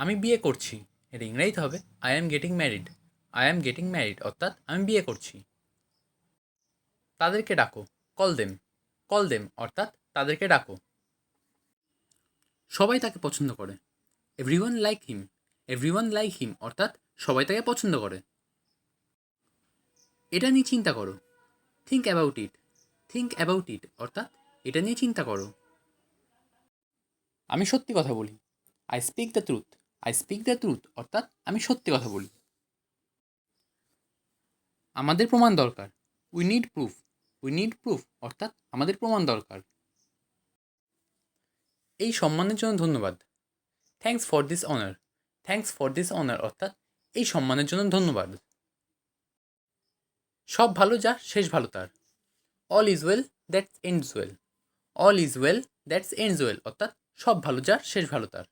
আমি বিয়ে করছি। এটা ইংরেজিতে হবে I am getting married I am getting married অর্থাৎ আমি বিয়ে করছি। তাদেরকে ডাকো কল দেম কল দেম অর্থাৎ তাদেরকে ডাকো। সবাই তাকে পছন্দ করে। Everyone like him everyone like him অর্থাৎ সবাই তাকে পছন্দ করে। এটা নিয়ে চিন্তা করো। Think about it think about it অর্থাৎ এটা নিয়ে চিন্তা করো। আমি সত্যি কথা বলি I speak the truth I speak the truth অর্থাৎ আমি সত্যি কথা বলি। আমাদের প্রমাণ দরকার। We need proof we need proof অর্থাৎ আমাদের প্রমাণ দরকার। এই সম্মানের জন্য ধন্যবাদ। Thanks for this honour thanks for this honour অর্থাৎ এই সম্মানের জন্য ধন্যবাদ। সব ভালো যা, শেষ ভালো তার। All is well that's ends well all is well that's ends well অর্থাৎ সব ভালো যার শেষ ভালো তার।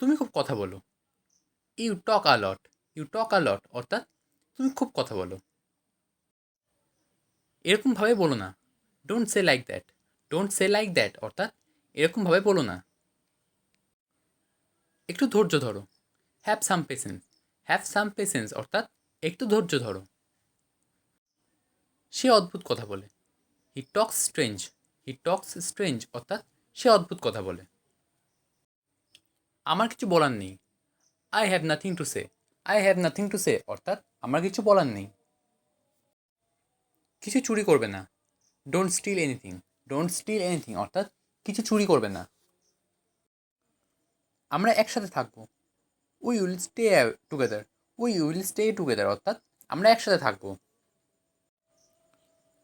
তুমি খুব কথা বলো। You talk a lot you talk a lot অর্থাৎ তুমি খুব কথা বলো। এরকমভাবে বলো না। Don't say like that don't say like that অর্থাৎ এরকমভাবে বলো না। একটু ধৈর্য ধরো। Have some patience have some patience অর্থাৎ একটু ধৈর্য ধরো। সে অদ্ভুত কথা বলে। হি টক্স স্ট্রেঞ্জ হি টক্স স্ট্রেঞ্জ অর্থাৎ সে অদ্ভুত কথা বলে। আমার কিছু বলার নেই। I have nothing to say I have nothing to say অর্থাৎ আমার কিছু বলার নেই। কিছু চুরি করবে না। Don't steal anything don't steal anything অর্থাৎ কিছু চুরি করবে না। আমরা একসাথে থাকব। We will stay together we will stay together অর্থাৎ আমরা একসাথে থাকব।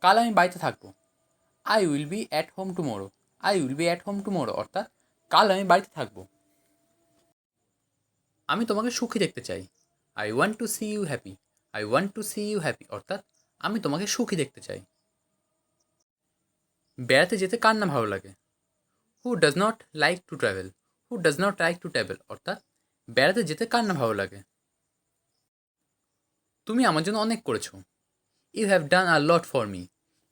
কাল আমি বাড়িতে থাকব। I will be at home tomorrow I will be at home tomorrow অর্থাৎ কাল আমি বাড়িতে থাকব। আমি তোমাকে সুখী দেখতে চাই। I want to see you happy I want to see you happy অর্থাৎ আমি তোমাকে সুখী দেখতে চাই। বেড়াতে যেতে কার না ভালো লাগে? Who does not like to travel who does not like to travel অর্থাৎ বেড়াতে যেতে কার না ভালো লাগে? তুমি আমার জন্য অনেক করেছ। You have done a lot for me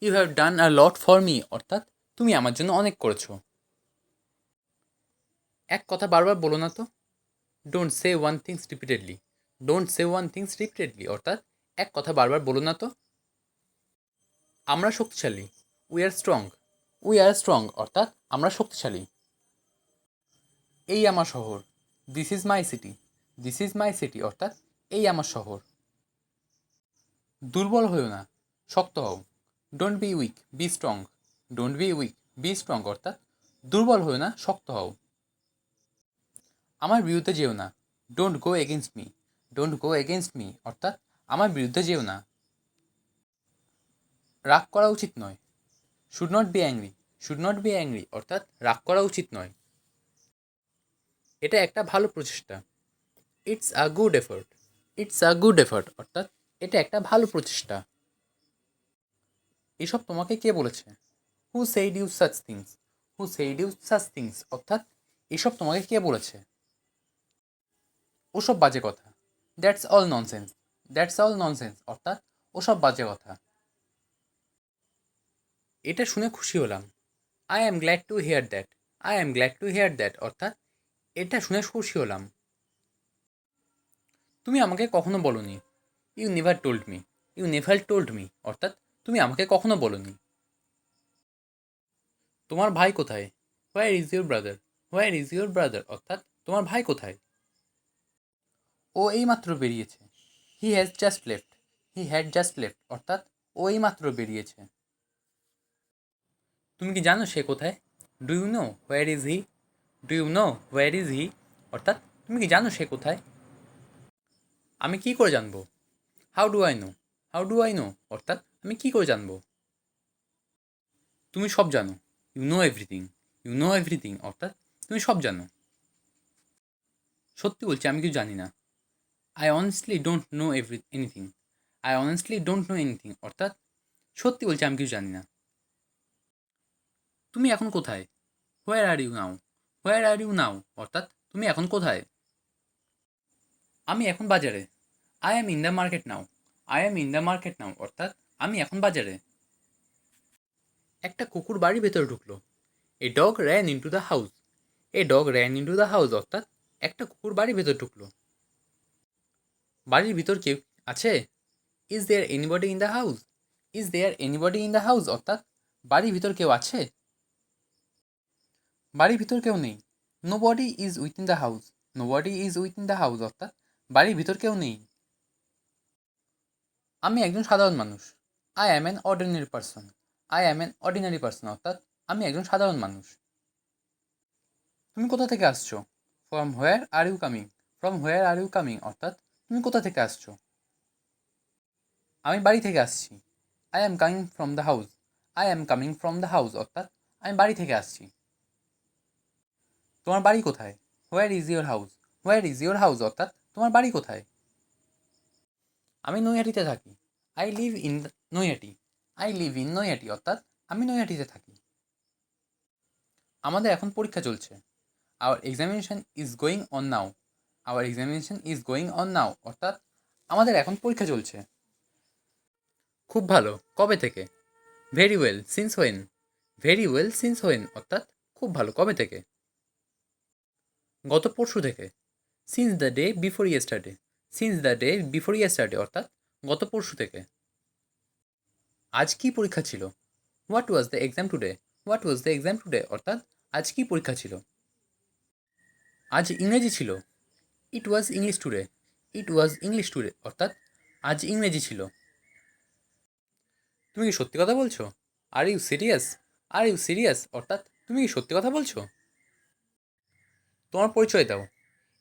you have done a lot for me অর্থাৎ তুমি আমার জন্য অনেক করেছ। এক কথা বারবার বলো না তো। Don't say one things repeatedly don't say one things repeatedly অর্থাৎ এক কথা বারবার বলো না তো। আমরা শক্তিশালী। We are strong we are strong অর্থাৎ আমরা শক্তিশালী। এই আমার শহর। This is my city this is my city অর্থাৎ এই আমার শহর। দুর্বল হয়েও না। শক্ত হও। Don't be weak be strong don't be weak be strong অর্থাৎ দুর্বল হয়েও না, শক্ত হও। আমার বিরুদ্ধে যেও না। Don't go against me don't go against me অর্থাৎ আমার বিরুদ্ধে যেও না। রাগ করা উচিত নয়। Should not be angry should not be angry অর্থাৎ রাগ করা উচিত নয়। এটা একটা ভালো প্রচেষ্টা। It's a good effort it's a good effort অর্থাৎ এটা একটা ভালো প্রচেষ্টা। এসব তোমাকে কে বলেছে? Who said you such things who said you such things অর্থাৎ এসব তোমাকে কে বলেছে? ওসব বাজে কথা। That's all nonsense that's all nonsense অর্থাৎ ওসব বাজে কথা। এটা শুনে খুশি হলাম। I am glad to hear that I am glad to hear that অর্থাৎ এটা শুনে খুশি হলাম। তুমি আমাকে কখনো বলনি। You never told me you never told me অর্থাৎ তুমি আমাকে কখনো বলনি। তোমার ভাই কোথায়? Where is your brother where is your brother অর্থাৎ তোমার ভাই কোথায়? ও এইমাত্র বেরিয়েছে। He has just left he had just left অর্থাৎ ও এইমাত্র বেরিয়েছে। তুমি কি জানো সে কোথায়? Do you know where is he do you know where is he অর্থাৎ তুমি কি জানো সে কোথায়? আমি কি করে জানব? How do I know how do I know অর্থাৎ আমি কি করে জানব? তুমি সব জানো। You know everything you know everything অর্থাৎ তুমি সব জানো। সত্যি বলছি, আমি কিছু জানি না। I honestly don't know every anything I honestly don't know anything অর্থাৎ সত্যি বলছি, আমি কিছু জানি না। তুমি এখন কোথায়? Where are you now where are you now অর্থাৎ তুমি এখন কোথায়? আমি এখন বাজারে। I am in the market now I am in the market now অর্থাৎ আমি এখন বাজারে। একটা কুকুর বাড়ির ভেতরে ঢুকলো। A dog ran into the house a dog ran into the house অর্থাৎ একটা কুকুর বাড়ির ভেতর ঢুকলো। বাড়ির ভিতর কেউ আছে? Is there anybody in the house is there anybody in the house অর্থাৎ বাড়ির ভিতর কেউ আছে? বাড়ির ভিতর কেউ নেই। Nobody is within the house nobody is within the house অর্থাৎ বাড়ির ভিতর কেউ নেই। আমি একজন সাধারণ মানুষ। I am an ordinary person I am an ordinary person অর্থাৎ আমি একজন সাধারণ মানুষ। তুমি কোথা থেকে আসছো? From where are you coming from where are you coming অর্থাৎ তুমি কোথা থেকে আসছো? আমি বাড়ি থেকে আসছি। I am coming from the house I am coming from the house অর্থাৎ আমি বাড়ি থেকে আসছি। তোমার বাড়ি কোথায়? Where is your house where is your house অর্থাৎ তোমার বাড়ি কোথায়? আমি নৈহাটিতে থাকি। I live in Naihati. I live in Naihati, অর্থাৎ আমি নৈহাটিতে থাকি। আমাদের এখন পরীক্ষা চলছে। Our examination is going on now our examination is going on now অর্থাৎ আমাদের এখন পরীক্ষা চলছে। খুব ভালো, কবে থেকে? Very well since when very well since when অর্থাৎ খুব ভালো, কবে থেকে? গত পরশু থেকে। Since the day before yesterday since the day before yesterday অর্থাৎ গত পরশু থেকে। আজ কি পরীক্ষা ছিল? What was the exam today what was the exam today অর্থাৎ আজ কি পরীক্ষা ছিল? আজ ইংরেজি ছিল। It was English today it was English today অর্থাৎ আজ ইংরেজি ছিল। তুমি কি সত্যি কথা বলছো? Are you serious are you serious অর্থাৎ তুমি কি সত্যি কথা বলছো? তোমার পরিচয় দাও।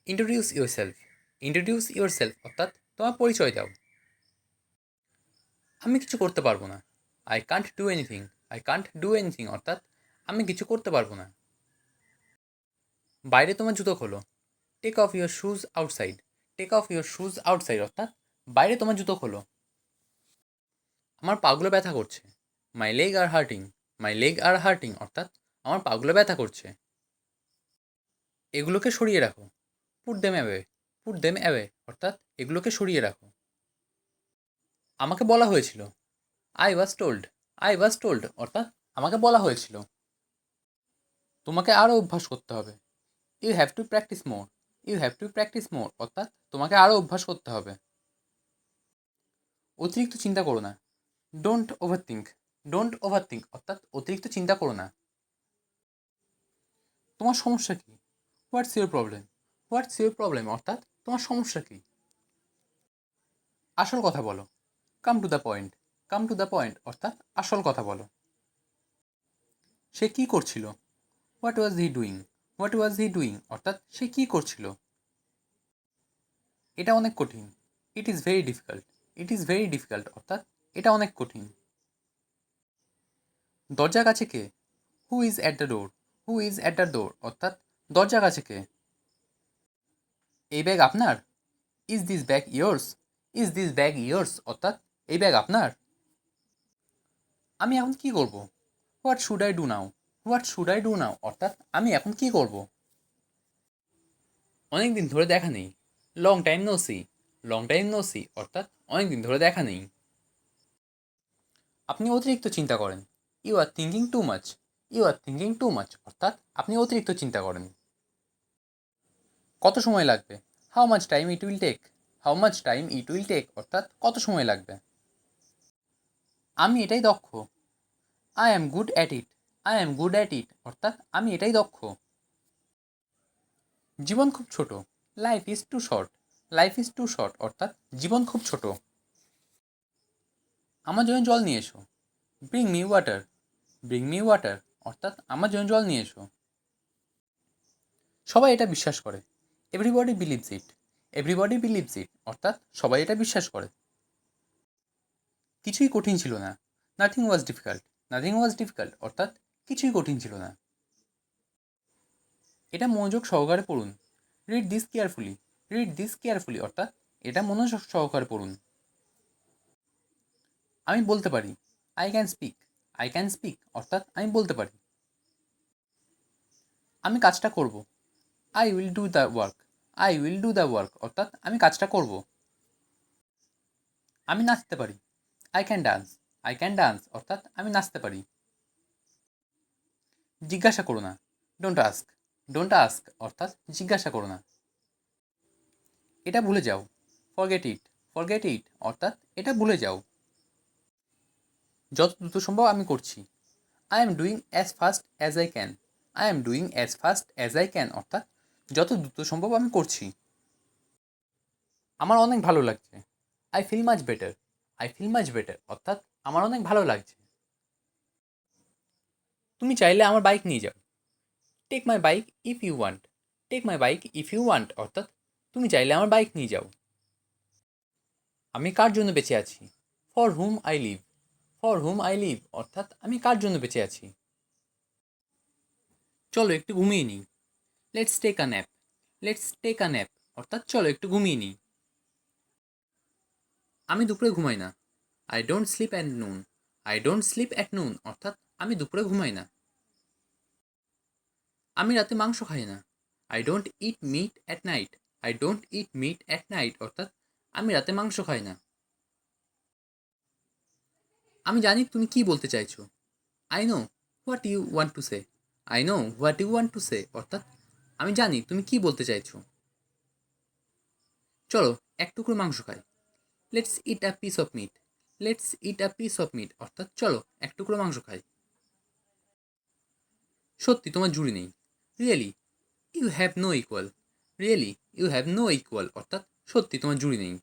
Introduce yourself introduce yourself অর্থাৎ তোমার পরিচয় দাও। আমি কিছু করতে পারব না। I can't do anything I can't do anything অর্থাৎ আমি কিছু করতে পারব না। বাইরে তোমার জুতো খোলো। Take off your shoes outside take off your shoes outside অর্থাৎ বাইরে তোমার জুতো খোলো। আমার পাগুলো ব্যথা করছে। My leg are hurting my leg are hurting অর্থাৎ আমার পাগুলো ব্যথা করছে। এগুলোকে সরিয়ে রাখো। Put them away put them away অর্থাৎ এগুলোকে সরিয়ে রাখো। আমাকে বলা হয়েছিল। I was told I was told অর্থাৎ আমাকে বলা হয়েছিল। তোমাকে আরও অভ্যাস করতে হবে। You have to practice more you have to practice more অর্থাৎ তোমাকে আরও অভ্যাস করতে হবে। অতিরিক্ত চিন্তা করো না। Don't overthink don't overthink অর্থাৎ অতিরিক্ত চিন্তা করো না। তোমার সমস্যা কী? What's your problem what's your problem অর্থাৎ তোমার সমস্যা কী? আসল কথা বলো। Come to the point come to the point অর্থাৎ আসল কথা বলো। সে কী করছিল? What was he doing what was he doing অর্থাৎ সে কী করছিল? এটা অনেক কঠিন। It is very difficult it is very difficult অর্থাৎ এটা অনেক কঠিন। দরজার কাছে কে? Who is at the door who is at the door অর্থাৎ দরজা কাছে কে? এই ব্যাগ আপনার? Is this bag yours is this bag yours অর্থাৎ এই ব্যাগ আপনার। আমি এখন কি করব? What should I do now what should I do now অর্থাৎ আমি এখন কি করব? অনেক দিন ধরে দেখা নেই। Long time no see long time no see অর্থাৎ অনেক দিন ধরে দেখা নেই। আপনি অতিরিক্ত চিন্তা করেন। You are thinking too much you are thinking too much অর্থাৎ আপনি অতিরিক্ত চিন্তা করেন। কত সময় লাগবে? How much time it will take how much time it will take অর্থাৎ কত সময় লাগবে? আমি এটাই দক্ষ। I am good at it I am good at it অর্থাৎ আমি এটাই দক্ষ। জীবন খুব ছোট। Life is too short life is too short অর্থাৎ জীবন খুব ছোট। আমার জন্য জল নিয়ে এসো। Bring me water bring me water অর্থাৎ আমার জন্য জল নিয়ে এসো। সবাই এটা বিশ্বাস করে। Everybody believes it everybody believes it অর্থাৎ সবাই এটা বিশ্বাস করে। কিছুই কঠিন ছিল না। Nothing was difficult nothing was difficult অর্থাৎ কিছুই কঠিন ছিল না। এটা মনোযোগ সহকারে পড়ুন। Read this carefully read this carefully অর্থাৎ এটা মনোযোগ সহকারে পড়ুন। আমি বলতে পারি I can speak I can speak অর্থাৎ আমি বলতে পারি। আমি কাজটা করব। I will do the work I will do the work অর্থাৎ আমি কাজটা করব। আমি নাচতে পারি। I can dance I can dance অর্থাৎ আমি নাচতে পারি। জিজ্ঞাসা করো না। ডোন্ট আস্ক ডোন্ট আস্ক অর্থাৎ জিজ্ঞাসা করো না। এটা ভুলে যাও। ফরগেট ইট ফরগেট ইট অর্থাৎ এটা ভুলে যাও। যত দ্রুত সম্ভব আমি করছি। I am doing as fast as I can I am doing as fast as I can অর্থাৎ যত দ্রুত সম্ভব আমি করছি। আমার অনেক ভালো লাগছে। I feel much better I feel much better অর্থাৎ আমার অনেক ভালো লাগছে। তুমি চাইলে আমার বাইক নিয়ে যাও। Take my bike if you want take my bike if you want অর্থাৎ তুমি চাইলে আমার বাইক নিয়ে যাও। আমি কার জন্য বেঁচে আছি? For whom I live for whom I live অর্থাৎ আমি কার জন্য বেঁচে আছি? চলো একটু ঘুমিয়ে নিই। Let's take a nap let's take a nap অর্থাৎ চলো একটু ঘুমিয়ে নিই। আমি দুপুরে ঘুমাই না। I don't sleep at noon I don't sleep at noon অর্থাৎ আমি দুপুরে ঘুমাই না। আমি রাতে মাংস খাই না। I don't eat meat at night I don't eat meat at night অর্থাৎ আমি রাতে মাংস খাই না। আমি জানি তুমি কি বলতে চাইছো। I know what you want to say I know what you want to say অর্থাৎ আমি জানি তুমি কি বলতে চাইছো। চলো, এক টুকরো মাংস খাই। Let's eat a piece of meat let's eat a piece of meat অর্থাৎ চলো, এক টুকরো মাংস খাই। সত্যি, তোমার জুড়ি নেই। Really you have no equal really you have no equal অর্থাৎ সত্যি, তোমার জুড়ি নেই।